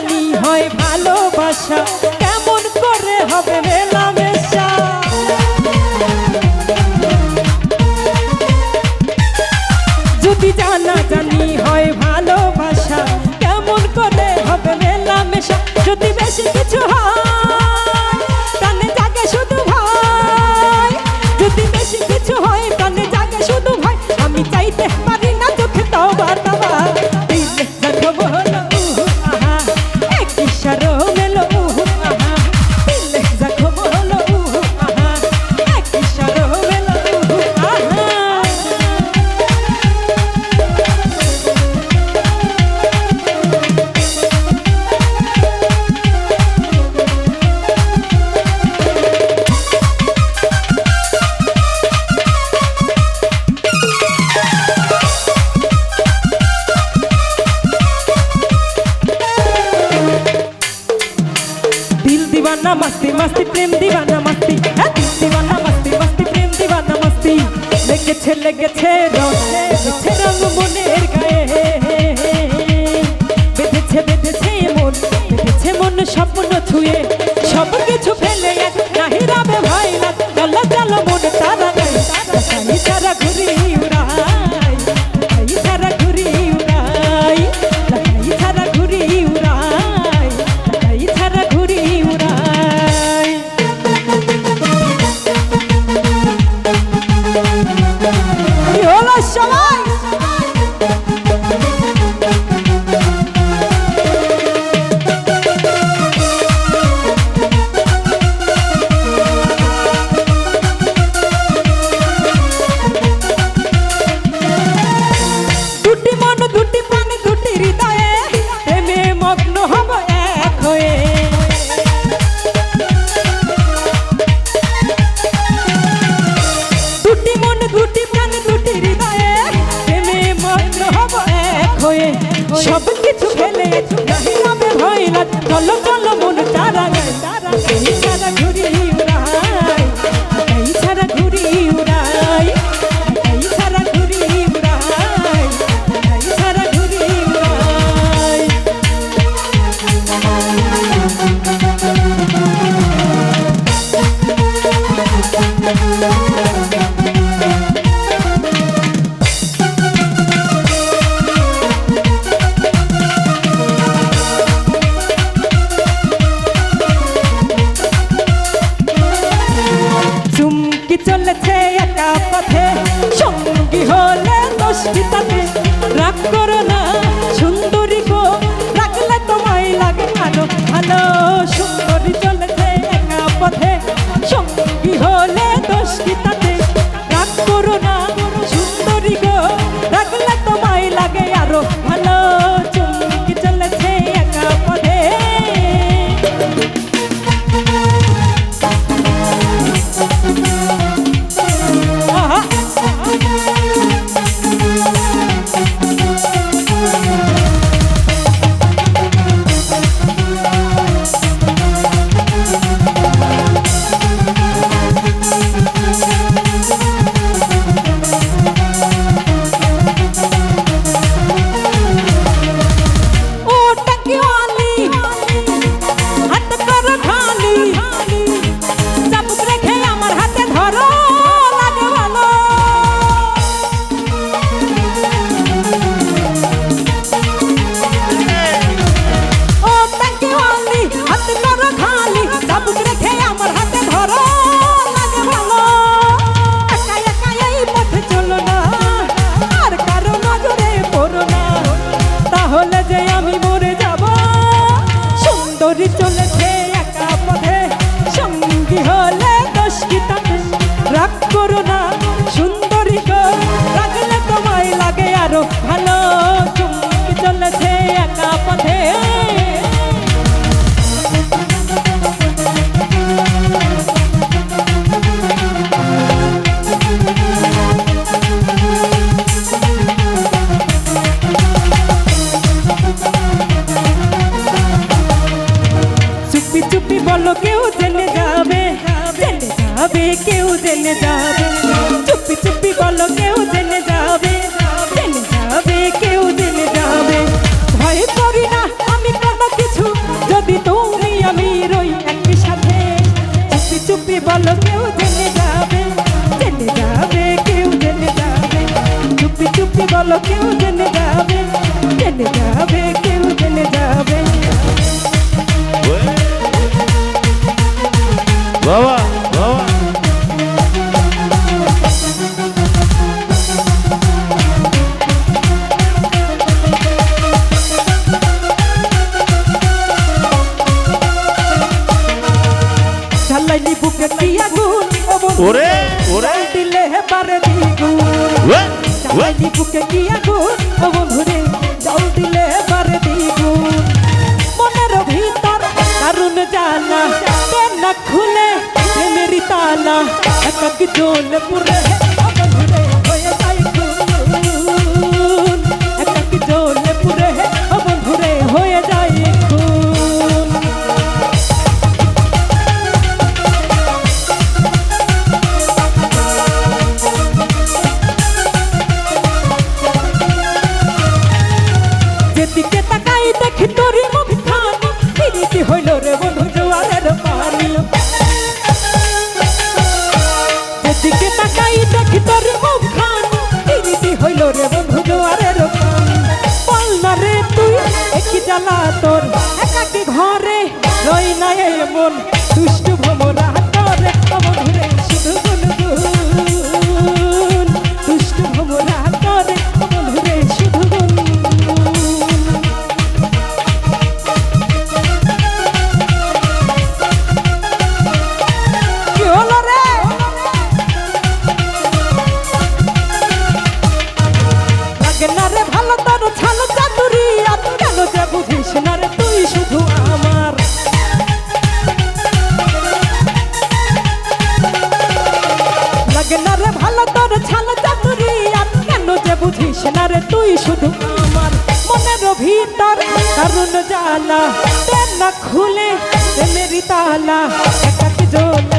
জানি হয় ভালোবাসা। কেমন করে হবে মেলামেশা? যদি জানা জানি হয় ভালোবাসা, কেমন করে হবে মেলামেশা? যদি বেশি কিছু হয়, তাহলে তাকে শুধু ভাই। যদি বেশি কিছু হয় মস্তি প্রেম দিবানা মস্তি দিবানা মস্তি মস্তি প্রেম দিবানা মস্তি লেগেছে লেগেছে রং লেগেছে রং सब किछु भेलै नहिना में होइला चलो चलो আরও ভালো, চুমকি চলেছে একা পথে। চুপি চুপি বলো কেউ জেনে যাবে জেনে যাবে কেউ জেনে যাবে। বাবা বাবা। জ্বালাইনি বুকে দিয়া গুণ ওরে দিলে হেপারে দিগুণ। জ্বালাইনি বুকে দিয়া গুণ ও বন্ধুরে দিলে कि जो न पुरे জ্বালা তোর। একাকি ঘরে রই না মন দুষ্ট ভ্রমরা তোরে অমধুরে করে তুই শুধু আমার মনের ভিতর। কারণ জ্বালা না খুলে মেরি তালা। একাকি জোলা